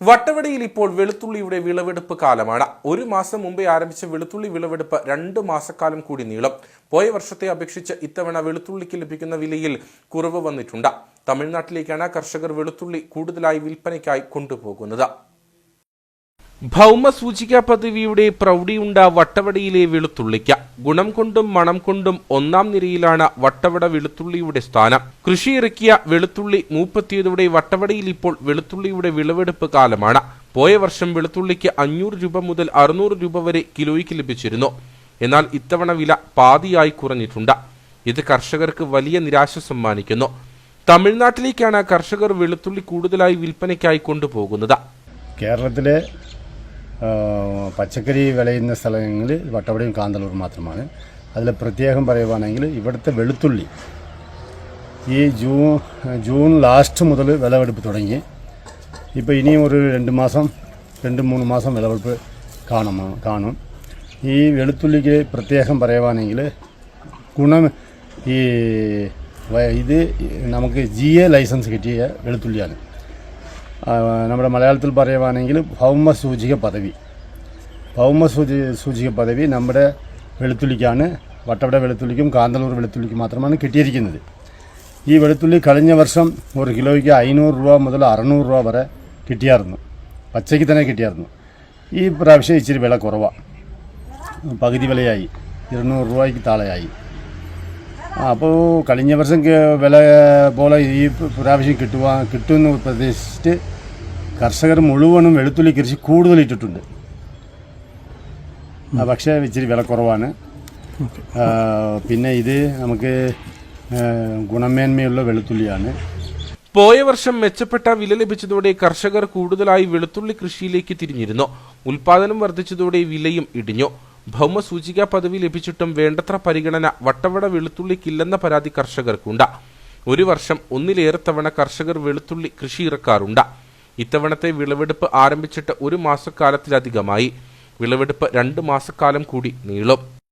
വട്ടവടയിൽ ഇപ്പോൾ വെളുത്തുള്ളിയുടെ വിളവെടുപ്പ് കാലമാണ്. ഒരു മാസം മുമ്പേ ആരംഭിച്ച വെളുത്തുള്ളി വിളവെടുപ്പ് രണ്ട് മാസക്കാലം കൂടി നീളും. പോയ വർഷത്തെ അപേക്ഷിച്ച് ഇത്തവണ വെളുത്തുള്ളിക്ക് ലഭിക്കുന്ന വിലയിൽ കുറവ് വന്നിട്ടുണ്ട്. തമിഴ്നാട്ടിലേക്കാണ് കർഷകർ വെളുത്തുള്ളി കൂടുതലായി വിൽപ്പനയ്ക്കായി കൊണ്ടുപോകുന്നത്. ഭൗമസൂചിക പദവിയുടെ പ്രൗഢിയുണ്ട വട്ടവടയിലെ വെളുത്തുള്ളിക്ക്. ഗുണം കൊണ്ടും മണം കൊണ്ടും ഒന്നാം നിരയിലാണ് വട്ടവട വെളുത്തുള്ളിയുടെ സ്ഥാനം. കൃഷി ഇറക്കിയ വെളുത്തുള്ളി മൂപ്പത്തിയതോടെ വട്ടവടയിൽ ഇപ്പോൾ വെളുത്തുള്ളിയുടെ വിളവെടുപ്പ് കാലമാണ്. പോയ വർഷം വെളുത്തുള്ളിക്ക് അഞ്ഞൂറ് രൂപ മുതൽ അറുന്നൂറ് രൂപ വരെ കിലോയ്ക്ക് ലഭിച്ചിരുന്നു. എന്നാൽ ഇത്തവണ വില പാതിയായി കുറഞ്ഞിട്ടുണ്ട്. ഇത് കർഷകർക്ക് വലിയ നിരാശ സമ്മാനിക്കുന്നു. തമിഴ്നാട്ടിലേക്കാണ് കർഷകർ വെളുത്തുള്ളി കൂടുതലായി വിൽപ്പനയ്ക്കായി കൊണ്ടുപോകുന്നത്. കേരളത്തിലെ പച്ചക്കറി വിളയുന്ന സ്ഥലങ്ങളിൽ വട്ടവടയും കാന്തളൂർ മാത്രമാണ്. അതിൽ പ്രത്യേകം പറയുവാണെങ്കിൽ ഇവിടുത്തെ വെളുത്തുള്ളി ഈ ജൂൺ ജൂൺ ലാസ്റ്റ് മുതൽ വിളവെടുപ്പ് തുടങ്ങി. ഇപ്പോൾ ഇനിയും ഒരു രണ്ട് മാസം രണ്ട് മൂന്ന് മാസം വിളവെടുപ്പ് കാണും കാണും. ഈ വെളുത്തുള്ളിക്ക് പ്രത്യേകം പറയുവാണെങ്കിൽ ഗുണം ഈ ഇത് നമുക്ക് ജി എ ലൈസൻസ് കിട്ടിയ വെളുത്തുള്ളിയാണ്. നമ്മുടെ മലയാളത്തിൽ പറയുവാണെങ്കിൽ ഭൗമ സൂചിക പദവി. ഭൗമ സൂചി സൂചിക പദവി നമ്മുടെ വെളുത്തുള്ളിക്കാണ് വട്ടവട വെളുത്തുള്ളിക്കും കാന്തളൂർ വെളുത്തുള്ളിക്കും മാത്രമാണ് കിട്ടിയിരിക്കുന്നത്. ഈ വെളുത്തുള്ളി കഴിഞ്ഞ വർഷം ഒരു കിലോയ്ക്ക് അഞ്ഞൂറ് രൂപ മുതൽ അറുന്നൂറ് രൂപ വരെ കിട്ടിയായിരുന്നു. പച്ചയ്ക്ക് തന്നെ കിട്ടിയായിരുന്നു. ഈ പ്രാവശ്യം ഇച്ചിരി വില കുറവാണ് പകുതി വിലയായി. ഇരുന്നൂറ് രൂപയ്ക്ക് താളെയായി അപ്പോൾ കഴിഞ്ഞ വർഷം വില പോലെ ഈ പ്രാവശ്യം കിട്ടുവാ കിട്ടുമെന്ന് പ്രതീക്ഷിച്ചിട്ട് കർഷകർ മുഴുവനും വെളുത്തുള്ളി കൃഷി കൂടുതൽ ഇട്ടിട്ടുണ്ട്. ആ, പക്ഷേ ഇച്ചിരി വില കുറവാണ്. പിന്നെ ഇത് നമുക്ക് ഗുണമേന്മയുള്ള വെളുത്തുള്ളിയാണ്. പോയ വർഷം മെച്ചപ്പെട്ട വില ലഭിച്ചതോടെ കർഷകർ കൂടുതലായി വെളുത്തുള്ളി കൃഷിയിലേക്ക് തിരിഞ്ഞിരുന്നു. ഉൽപാദനം വർദ്ധിച്ചതോടെ വിലയും ഇടിഞ്ഞു. ഭൗമസൂചിക പദവി ലഭിച്ചിട്ടും വേണ്ടത്ര പരിഗണന വട്ടവട വെളുത്തുള്ളിക്കില്ലെന്ന പരാതി കർഷകർക്കുണ്ട്. ഒരു വർഷം ഒന്നിലേറെ തവണ കർഷകർ വെളുത്തുള്ളി കൃഷി ഇറക്കാറുണ്ട് ഇത്തവണത്തെ വിളവെടുപ്പ് ആരംഭിച്ചിട്ട് ഒരു മാസക്കാലത്തിലധികമായി. വിളവെടുപ്പ് രണ്ട് മാസക്കാലം കൂടി നീളും.